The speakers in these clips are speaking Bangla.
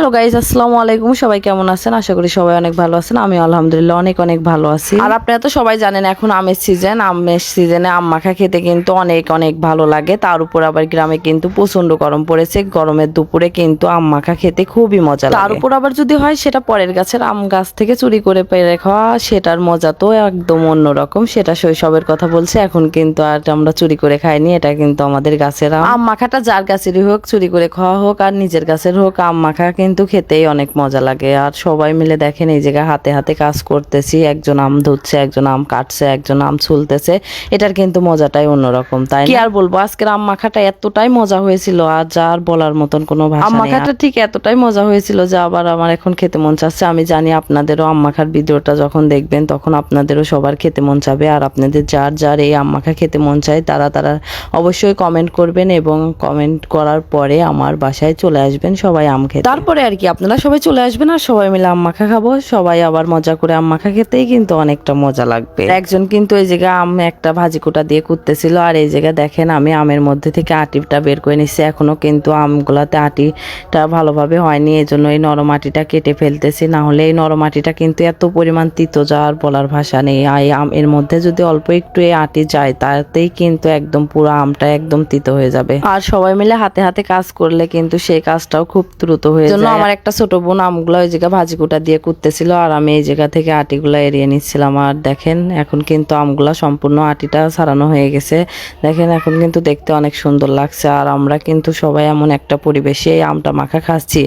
হ্যালো গাইজ আসসালামু আলাইকুম। সবাই কেমন আছেন? আশা করি সবাই অনেক ভালো আছেন। আমি আলহামদুলিল্লাহ অনেক অনেক ভালো আছি। আর আপনারা তো সবাই জানেন এখন আমের সিজন আমের সিজনে আম মাখা খেতে কিন্তু অনেক অনেক ভালো লাগে। তার উপর আবার গ্রামে কিন্তু প্রচণ্ড গরম পড়েছে। গরমের দুপুরে কিন্তু আম মাখা খেতে খুবই মজা তার উপর আবার যদি হয় সেটা পরের গাছের আম গাছ থেকে চুরি করে পেরে খাওয়া সেটার মজা তো একদম অন্যরকম। সেটা শৈশবের কথা বলছে। এখন কিন্তু আর আমরা চুরি করে খাইনি। এটা কিন্তু আমাদের গাছের আম। আম মাখাটা যার গাছেরই হোক চুরি করে খাওয়া হোক আর নিজের গাছের হোক আম মাখা কিন্তু খেতেই অনেক মজা লাগে। আর সবাই মিলে দেখেন এই জায়গায় হাতে হাতে কাজ করতেছি। একজন আম ধুচ্ছে একজন আম কাটছে একজন আম ছুলতেছে। এটার কিন্তু মজাটাই অন্যরকম তাই কি আর বলব আজকের আম মাখাটা এতটাই মজা হয়েছিল আর যার বলার মতন কোনো ভাষা আম মাখাটা ঠিক এতটাই মজা হয়েছিল যে আবার আমার এখন খেতে মন চাচ্ছে। আমি জানি আপনাদেরও আম মাখার ভিডিওটা যখন দেখবেন তখন আপনাদেরও সবার খেতে মন চাবে। আর আপনাদের যার যার এই আম মাখা খেতে মন চায় তারা তারা অবশ্যই কমেন্ট করবেন এবং কমেন্ট করার পরে আমার বাসায় চলে আসবেন সবাই আম খেতে। তারপরে আর কি। আপনারা সবাই চলে আসবেন আর সবাই মিলে আম মাখা খাব। সবাই আবার মজা করে আম মাখা খেতেই কিন্তু অনেকটা মজা লাগবে। একজন কিন্তু এই জায়গায় আম একটা ভাজি কোটা দিয়ে কুটতেছিল। আর এই জায়গায় দেখেন আমি আমের মধ্যে থেকে আটিটা বের করে নিচ্ছি এখনও কিন্তু আমগুলাতে আটিটা ভালোভাবে হয়নি। এই জন্য এই নরম আটিটা কেটে ফেলতেছি। না হলে এই নরম আটিটা কিন্তু এত পরিমাণ তিতো যাওয়ার বলার ভাষা নেই। এই আম, এর মধ্যে যদি অল্প একটু এই আটি যায়, তাতেই কিন্তু একদম পুরো আমটা একদম তিতো হয়ে যাবে। আর সবাই মিলে হাতে হাতে কাজ করলে কিন্তু সেই কাজটাও খুব দ্রুত হয়ে জন্য আমার একটা ছোট বোন আমগুলো ওই জায়গা ভাজি কুটা দিয়ে কুটতেছিল আর আমি এই জায়গা থেকে আটিগুলো এড়িয়ে নিচ্ছিলাম। আর দেখেন এখন কিন্তু আমগুলা সম্পূর্ণ আটিটা ছাড়ানো হয়ে গেছে। দেখেন এখন কিন্তু দেখতে অনেক সুন্দর লাগছে। আর আমরা কিন্তু সবাই এমন একটা পরিবেশে এই আমটা মাখা খাচ্ছি।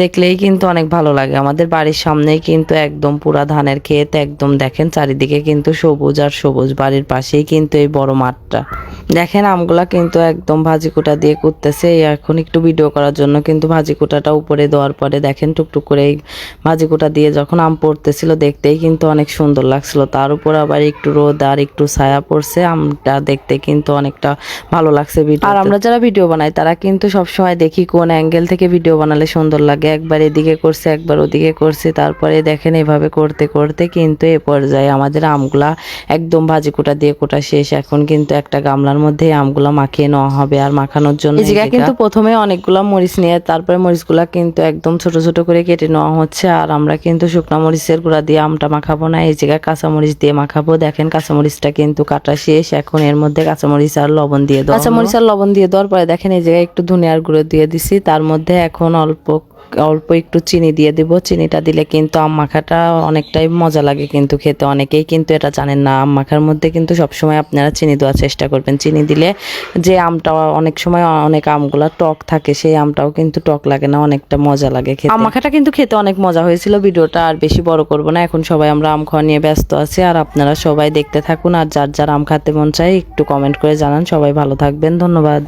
দেখলেই কিন্তু অনেক ভালো লাগে। আমাদের বাড়ির সামনেই কিন্তু একদম পুরা ধানের ক্ষেত একদম দেখেন চারিদিকে কিন্তু সবুজ আর সবুজ। বাড়ির পাশেই কিন্তু এই বড় মাঠটা। দেখেন আমগুলা কিন্তু একদম ভাজি কুটা দিয়ে কুটতেছে। এখন একটু ভিডিও করার জন্য কিন্তু ভাজি কুটাটা উপরে দেওয়ার পরে দেখেন টুকটুক করে এই ভাজি কুটা দিয়ে যখন আম পড়তেছিল দেখতেই কিন্তু অনেক সুন্দর লাগছিল। তার উপর আবার একটু রোদ আর একটু ছায়া পড়ছে আমটা দেখতে কিন্তু অনেকটা ভালো লাগছে ভিডিও আর আমরা যারা ভিডিও বানাই তারা কিন্তু সবসময় দেখি কোন অ্যাঙ্গেল থেকে ভিডিও বানালে সুন্দর লাগে। একবার এদিকে করছে একবার ওদিকে করছে তারপরে দেখেন এভাবে করতে করতে কিন্তু এ পর্যায়ে আমাদের আমগুলা একদম ভাজি কোটা দিয়ে কোটা শেষ। এখন কিন্তু একটা গামলার মধ্যে এই আমগুলা মাখিয়ে নেওয়া হবে আর মাখানোর জন্য এই জায়গায় কিন্তু প্রথমে অনেকগুলা মরিচ নিয়ে তারপরে মরিচগুলা কিন্তু একদম ছোট ছোট করে কেটে নেওয়া হচ্ছে আর আমরা কিন্তু শুকনা মরিচের গুঁড়া দিয়ে আমটা মাখাবো না। এই জায়গায় কাঁচামরিচ দিয়ে মাখাবো। দেখেন কাঁচামরিচটা কিন্তু কাটা শেষ। এখন এর মধ্যে কাঁচামরিচ আর লবণ দিয়ে দেওয়া কাঁচামরিচ আর লবণ দিয়ে দেওয়ার পরে দেখেন এই জায়গায় একটু ধনিয়ার গুঁড়ো দিয়ে দিছি। তার মধ্যে এখন অল্প অল্প একটু চিনি দিয়ে দিব। চিনিটা দিলে কিন্তু আম মাখাটা অনেকটাই মজা লাগে কিন্তু খেতে। অনেকেই কিন্তু এটা জানেন না। আম মাখার মধ্যে কিন্তু সবসময় আপনারা চিনি দেওয়ার চেষ্টা করবেন। চিনি দিলে যে আমটা অনেক সময় অনেক আমগুলা টক থাকে, সেই আমটাও কিন্তু টক লাগে না, অনেকটা মজা লাগে খেতে। আম খাটা কিন্তু খেতে অনেক মজা হয়েছিল, ভিডিওটা আর বেশি বড় করব না, এখন সবাই আমরা আম খাওয়া নিয়ে ব্যস্ত আছি, আর আপনারা সবাই দেখতে থাকুন, আর যার যার আম খাতে মন চাই একটু কমেন্ট করে জানান, সবাই ভালো থাকবেন, ধন্যবাদ।